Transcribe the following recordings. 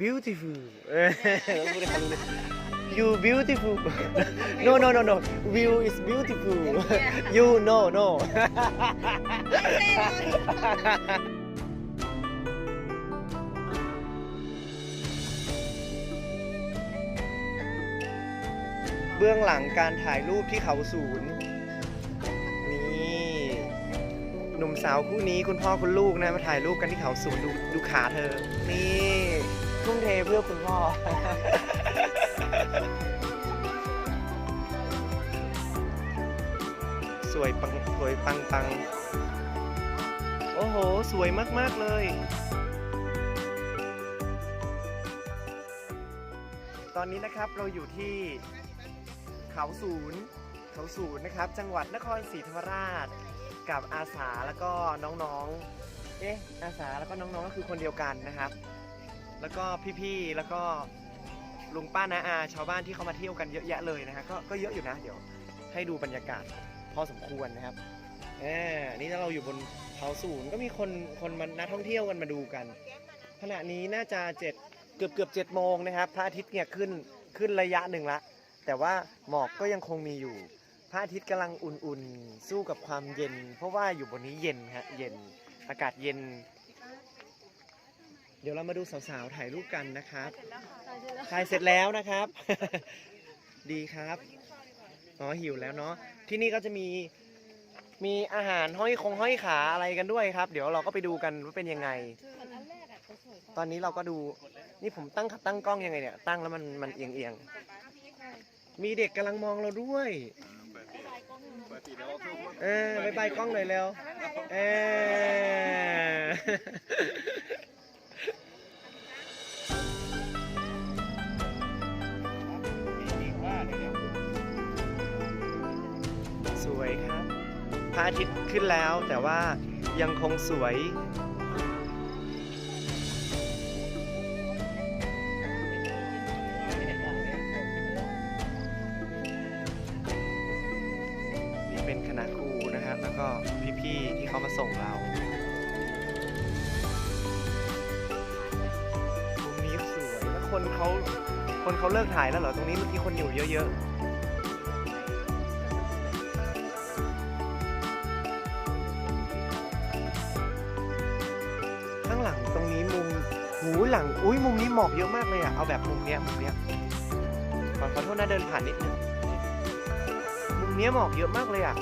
beautiful เออพูดให้เขารู้เลย you beautiful no no no no view is beautiful you no no เบื้องหลังการถ่ายรูปที่เขาศูนย์นี่หนุ่มสาวคู่นี้คุณพ่อคุณลูกนะมาถ่ายรูปกันที่เขาศูนย์ดูดูขาเธอ นี่ ทุ่มเทเพื่อคุณพ่อ สวยปังสวยปังปัง โอ้โห สวยมากๆเลยตอนนี้นะครับเราอยู่ที่เขาศูนย์เขาศูนย์นะครับ จังหวัดนครศรีธรรมราช กับอาสาแล้วก็น้องๆ เอ๊ะอาสาแล้วก็น้องๆก็คือคนเดียวกันนะครับ แล้วก็พี่ๆ แล้วก็ลุงป้านาอา ชาวบ้านที่เขามาเที่ยวกันเยอะแยะเลยนะฮะก็ก็เยอะอยู่นะ เดี๋ยวให้ดูบรรยากาศพอสมควรนะครับเออนี่ถ้าเราอยู่บนเขาศูนย์ก็มีคนคนมานักท่องเที่ยวกันมาดูกัน ขณะนี้น่าจะเจ็ดเกือบเกือบเจ็ดโมงนะครับพระอาทิตย์เนี่ยขึ้นขึ้นระยะหนึ่งละ แต่ว่าหมอกก็ยังคงมีอยู่ พระอาทิตย์กำลังอุ่นๆ สู้กับความเย็น เพราะว่าอยู่บนนี้เย็นฮะเย็นอากาศเย็น เดี๋ยวเรามาดูสาวๆถ่ายรูปกันนะครับถ่ายเสร็จแล้วนะครับ ดีครับอ๋อหิวแล้วเนาะที่นี่ก็จะมีมีอาหารห้อยคงห้อยขาอะไรกันด้วยครับ เดี๋ยวเราก็ไปดูกันว่าเป็นยังไง ตอนนี้เราก็ดูนี่ผมตั้งตั้งกล้องยังไงเนี่ย ตั้งแล้วมันมันเอียงเอียงๆมีเด็กกำลังมองเราด้วยเออบายบายกล้องหน่อยเร็วเออ วยครับพระอาทิตย์ขึ้นแล้วแต่ว่ายังคงสวยนี่เป็นคณะครูนะครับ แล้วก็พี่ๆที่เขามาส่งเรามุมนี้สวยแล้วคนเขาคนเขาเลิกถ่ายแล้วเหรอตรงนี้เมื่อกี้คนอยู่เยอะๆ ข้างหลังตรงนี้มุมหูหลัง อุ้ยมุมนี้หมอกเยอะมากเลยอะเอาแบบมุมเนี้ยมุมเนี้ยขอขอโทษนะเดินผ่านนิดนึง มุมเนี้ยหมอกเยอะมากเลยอะ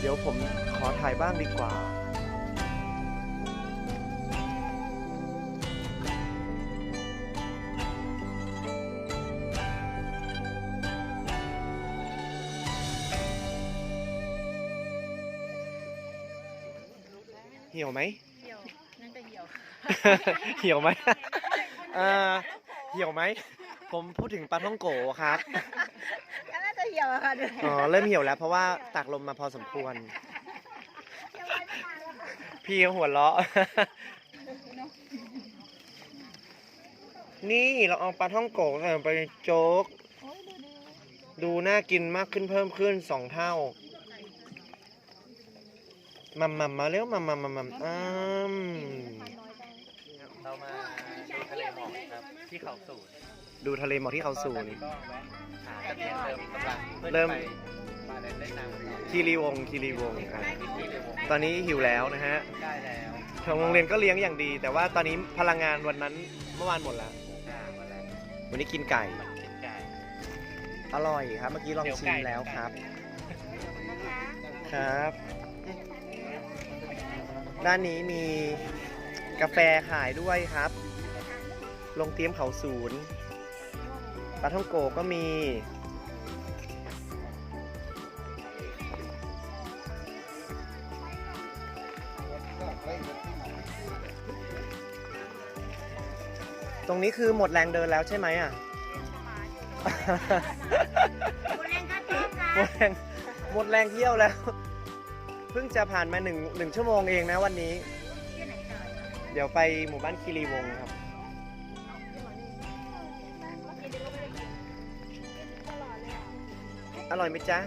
เดี๋ยวผมขอถ่ายบ้างดีกว่า เหี่ยวไหมเหี่ยวนั่นก็เหี่ยว เหี่ยวไหมเอ่อเหี่ยวไหม ผมพูดถึงปลาท่องโกครับก็น่าจะเหี่ยวอะค่ะดูอ๋อเริ่มเหี่ยวแล้วเพราะว่าตากลมมาพอสมควร พี่เขาหัวเราะ นี่เราเอาปลาท่องโกใส่ไปในโจ๊ก ดูน่ากินมากขึ้นเพิ่มขึ้นสองเท่า มัมมัมมาเร็วมัมมัมมัมมัมอ้ามเรามาดูทะเลหมอกครับที่เขาสูนดูทะเลหมอกที่เขาสูนก็แวะหาตะเกียงเติมกำลังพื่อเริ่มจะไปมาเล่นเล่นน้ำกันต่อคีรีวงศ์คีรีวงศ์ครับที่เรือวงตอนนี้หิวแล้วนะฮะได้แล้วทางโรงเรียนก็เลี้ยงอย่างดี แต่ว่าตอนนี้พลังงานวันนั้นเมื่อวานหมดแล้วอ่ามาแล้ววันนี้กินไก่มันกินไก่ อร่อยครับ เมื่อกี้ลองชิมแล้วครับ ครับ ด้านนี้มีกาแฟขายด้วยครับ ลงเตรียมเขาศูนย์ปลาท่องโกก็มี ตรงนี้คือหมดแรงเดินแล้วใช่ไหมอะ หมดแรงหมดแรงเที่ยวแล้ว เพิ่งจะผ่านมาหนึ่งหนึ่งชั่วโมงเองนะวันนี้ เดี๋ยวไปหมู่บ้านคีรีวงศ์ครับ อร่อยไหมจ๊ะ